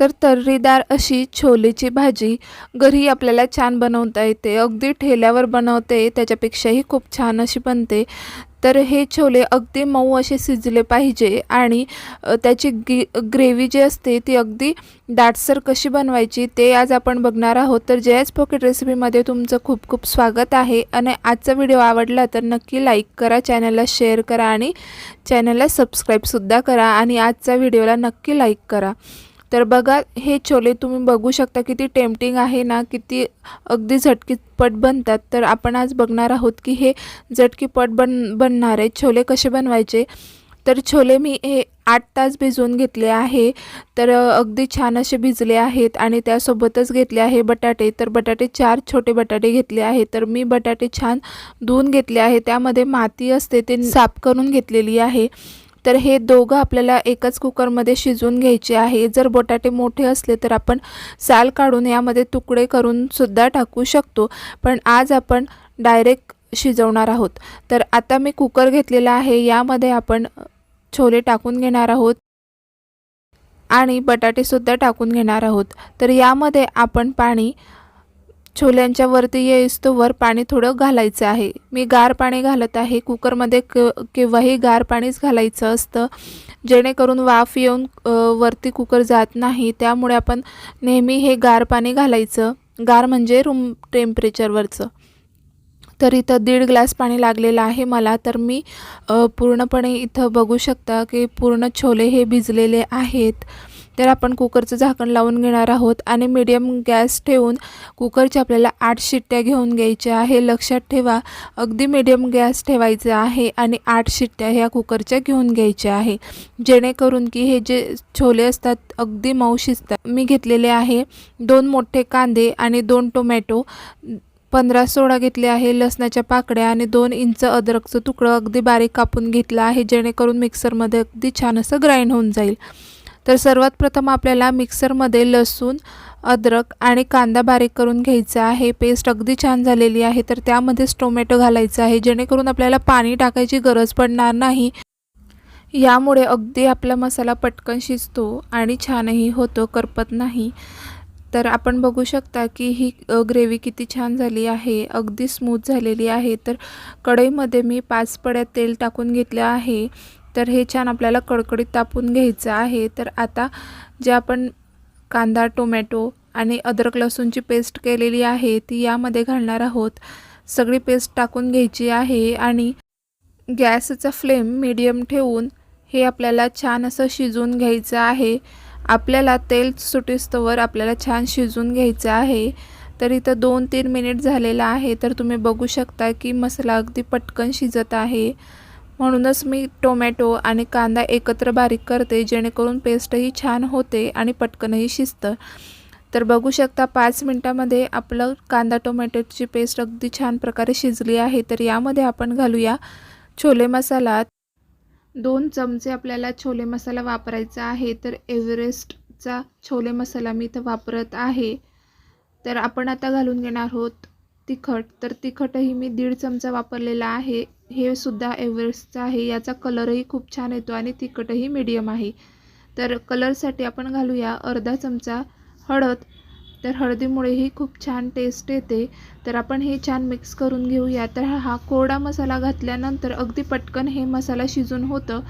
तर तर्रीदार अशी छोलेची भाजी घरी आपल्याला छान बनवता येते. अगदी ठेल्यावर बनवते त्याच्यापेक्षाही खूप छान अशी बनते. तर हे छोले अगदी मऊ असे शिजले पाहिजे आणि त्याची गी ग्रेव्ही जी असते ती अगदी दाटसर कशी बनवायची ते आज आपण बघणार आहोत. तर जयच पॉकेट रेसिपीमध्ये तुमचं खूप खूप स्वागत आहे आणि आजचा व्हिडिओ आवडला तर नक्की लाईक करा चॅनलला शेअर करा आणि चॅनलला सबस्क्राईबसुद्धा करा आणि आजच्या व्हिडिओला नक्की लाईक करा. तर बघा हे छोले तुम्ही बघू शकता किती टेम्पटिंग आहे ना किती अगदी झटकीपट बनतात. तर आपण आज बघणार आहोत की हे झटकीपट बन बनणारे छोले कसे बनवायचे. तर छोले मी हे आठ तास भिजवून घेतले आहे. तर अगदी छान असे भिजले आहेत आणि त्यासोबतच घेतले आहे बटाटे. तर बटाटे चार छोटे बटाटे घेतले आहे. तर मी बटाटे छान धुवून घेतले आहे. त्यामध्ये माती असते ते साफ करून घेतलेली आहे. तर हे दोघं आपल्याला एकाच कुकरमध्ये शिजवून घ्यायचे आहे. जर बटाटे मोठे असले तर आपण साल काढून यामध्ये तुकडे करूनसुद्धा टाकू शकतो. पण आज आपण डायरेक्ट शिजवणार आहोत. तर आता मी कुकर घेतलेला आहे. यामध्ये आपण छोले टाकून घेणार आहोत. आणि बटाटेसुद्धा टाकून घेणार आहोत. तर यामध्ये आपण पाणी छोल्यांच्या वरती येईस्तोवर पाणी थोडं घालायचं आहे. मी गार पाणी घालत आहे. कुकरमध्ये क केव्हाही गार पाणीच घालायचं असतं. जेणेकरून वाफ येऊन वरती कुकर जात नाही. त्यामुळे आपण नेहमी हे गार पाणी घालायचं. गार म्हणजे रूम टेम्परेचरवरचं. तर इथं दीड ग्लास पाणी लागलेलं आहे मला. तर मी पूर्णपणे इथं बघू शकता की पूर्ण छोले हे भिजलेले आहेत. तर आपण कुकरचं झाकण लावून घेणार आहोत आणि मीडियम गॅस ठेवून कुकरच्या आपल्याला आठ शिट्ट्या घेऊन घ्यायच्या आहे. लक्षात ठेवा अगदी मीडियम गॅस ठेवायचा आहे आणि आठ शिट्ट्या ह्या कुकरच्या घेऊन घ्यायच्या आहे. जेणेकरून की हे जे छोले असतात अगदी मऊ शिजतात. मी घेतलेले आहे दोन मोठे कांदे आणि दोन टोमॅटो पंधरा सोळा घेतले आहे लसणाच्या पाकड्या आणि दोन इंच अद्रकचं तुकडं अगदी बारीक कापून घेतलं आहे जेणेकरून मिक्सरमध्ये अगदी छान असं ग्राइंड होऊन जाईल. तर सर्वात प्रथम आपल्याला मिक्सरमध्ये लसूण अद्रक आणि कांदा बारीक करून घ्यायचा आहे. पेस्ट अगदी छान झालेली आहे. तर त्यामध्येच टोमॅटो घालायचं आहे. जेणेकरून आपल्याला पाणी टाकायची गरज पडणार नाही. यामुळे अगदी आपला मसाला पटकन शिजतो आणि छानही होतो करपत नाही. तर आपण बघू शकता की ही ग्रेव्ही किती छान झाली आहे. अगदी स्मूथ झालेली आहे. तर कढईमध्ये मी पाच पड्या तेल टाकून घेतलं आहे. तर हे छान आपल्याला कडकडीत तापून घ्यायचं आहे. तर आता जे आपण कांदा टोमॅटो आणि अद्रक लसूणची पेस्ट केलेली आहे ती यामध्ये घालणार आहोत. सगळी पेस्ट टाकून घ्यायची आहे आणि गॅसचा फ्लेम मीडियम ठेवून हे आपल्याला छान असं शिजवून घ्यायचं आहे. आपल्याला तेल सुटीस्तवर आपल्याला छान शिजवून घ्यायचं आहे. तर इथं दोन तीन मिनिट झालेलं आहे. तर तुम्ही बघू शकता की मसाला अगदी पटकन शिजत आहे. म्हणूनच मी टोमॅटो आणि कांदा एकत्र बारीक करते जेणेकरून पेस्टही छान होते आणि पटकनही शिजतं. तर बघू शकता पाच मिनटामध्ये आपलं कांदा टोमॅटोची पेस्ट अगदी छान प्रकारे शिजली आहे. तर यामध्ये आपण घालूया छोले मसाला. दोन चमचे आपल्याला छोले मसाला वापरायचा आहे. तर एव्हरेस्टचा छोले मसाला मी इथं वापरत आहे. तर आपण आता घालून घेणार आहोत तिखट. तर तिखटही मी दीड चमचा वापरलेला आहे. हे सुद्धा एव्हरेस्टचं आहे. याचा कलरही खूप छान येतो आणि तिखटही मीडियम आहे. तर कलरसाठी आपण घालूया अर्धा चमचा हळद. तर हळदीमुळेही खूप छान टेस्ट येते. तर आपण हे छान मिक्स करून घेऊया. तर हा हा कोरडा मसाला घातल्यानंतर अगदी पटकन हे मसाला शिजून होतं.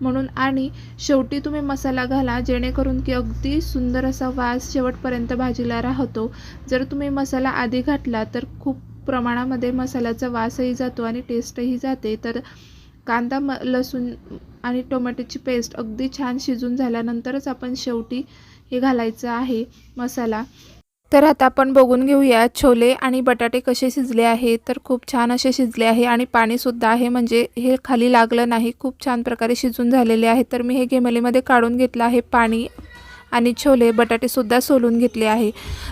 म्हणून आणि शेवटी तुम्ही मसाला घाला जेणेकरून की अगदी सुंदर असा वास शेवटपर्यंत भाजीला राहतो. जर तुम्ही मसाला आधी घातला तर खूप प्रमाणामध्ये मसाल्याचा वासही जातो आणि टेस्टही जाते. तर कांदा म लसूण आणि टोमॅटोची पेस्ट अगदी छान शिजून झाल्यानंतरच आपण शेवटी हे घालायचं आहे मसाला. तर आता आपण बघून घेऊया छोले आणि बटाटे कसे शिजले आहे तर खूप छान असे शिजले आहे आणि पाणीसुद्धा आहे. म्हणजे हे खाली लागलं नाही. खूप छान प्रकारे शिजून झालेले आहे तर मी हे घेमलीमध्ये काढून घेतलं आहे पाणी. आणि छोले बटाटेसुद्धा सोलून घेतले आहे.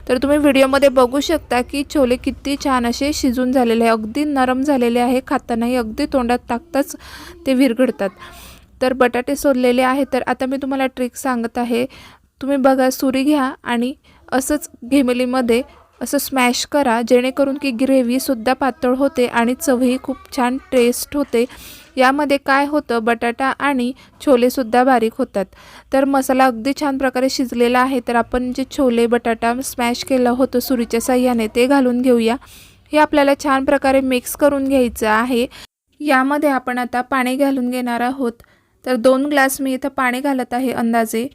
तर तुम्ही व्हिडिओमध्ये बघू शकता की छोले किती छान असे शिजून झालेले आहे. अगदी नरम झालेले आहे. खातानाही अगदी तोंडात टाकताच ते विरघडतात तर बटाटे सोललेले आहे. तर आता मी तुम्हाला ट्रिक सांगत आहे. तुम्ही बघा सुरी घ्या आणि असंच घेमेलीमध्ये असं स्मॅश करा जेणेकरून की ग्रेव्हीसुद्धा पातळ होते आणि चवही खूप छान टेस्ट होते. यामध्ये काय होतं? बटाटा आणि छोलेसुद्धा बारीक होतात. तर मसाला अगदी छान प्रकारे शिजलेला आहे तर आपण जे छोले बटाटा स्मॅश केलं होतं सुरीच्या साह्याने ते घालून घेऊया. हे आपल्याला छान प्रकारे मिक्स करून घ्यायचं आहे. यामध्ये आपण आता पाणी घालून घेणार आहोत. तर दोन ग्लास मी इथं पाणी घालत आहे अंदाजे.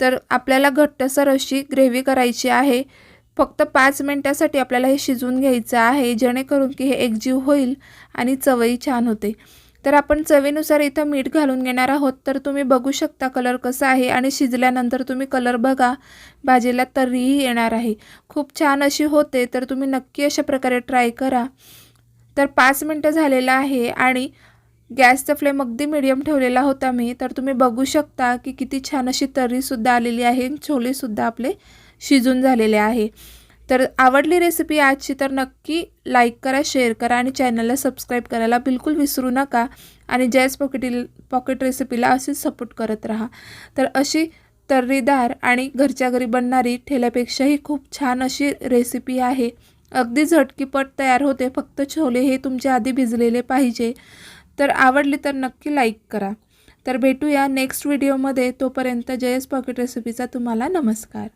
तर आपल्याला घट्टसर अशी ग्रेव्ही करायची आहे. फक्त पाच मिनटासाठी आपल्याला हे शिजवून घ्यायचं आहे जेणेकरून की हे एकजीव होईल आणि चवही छान होते. तर आपण चवीनुसार इथं मीठ घालून घेणार आहोत. तर तुम्ही बघू शकता कलर कसा आहे आणि शिजल्यानंतर तुम्ही कलर बघा. भाजीला तरीही येणार आहे. खूप छान अशी होते तर तुम्ही नक्की अशा प्रकारे ट्राय करा. तर पाच मिनटं झालेलं आहे आणि गॅसचा फ्लेम अगदी मिडियम ठेवलेला होता मी. तर तुम्ही बघू शकता की किती छान अशी तर्रीसुद्धा आलेली आहे छोलेसुद्धा आपले शिजून झालेले आहे. तर आवडली रेसिपी आजची तर नक्की लाईक करा शेअर करा आणि चॅनलला सबस्क्राईब करायला बिलकुल विसरू नका. आणि जॅस पॉकेटील पॉकेट रेसिपीला असेच सपोर्ट करत राहा. तर अशी तर्रीदार आणि घरच्या घरी बनणारी ठेल्यापेक्षाही खूप छान अशी रेसिपी आहे. अगदी झटकीपट तयार होते. फक्त छोले हे तुमच्या आधी भिजलेले पाहिजे. तर आवडली तर नक्की लाईक करा. तर भेटूया नेक्स्ट व्हिडिओमध्ये तोपर्यंत जयस पॉकेट रेसिपीचा तुम्हाला नमस्कार.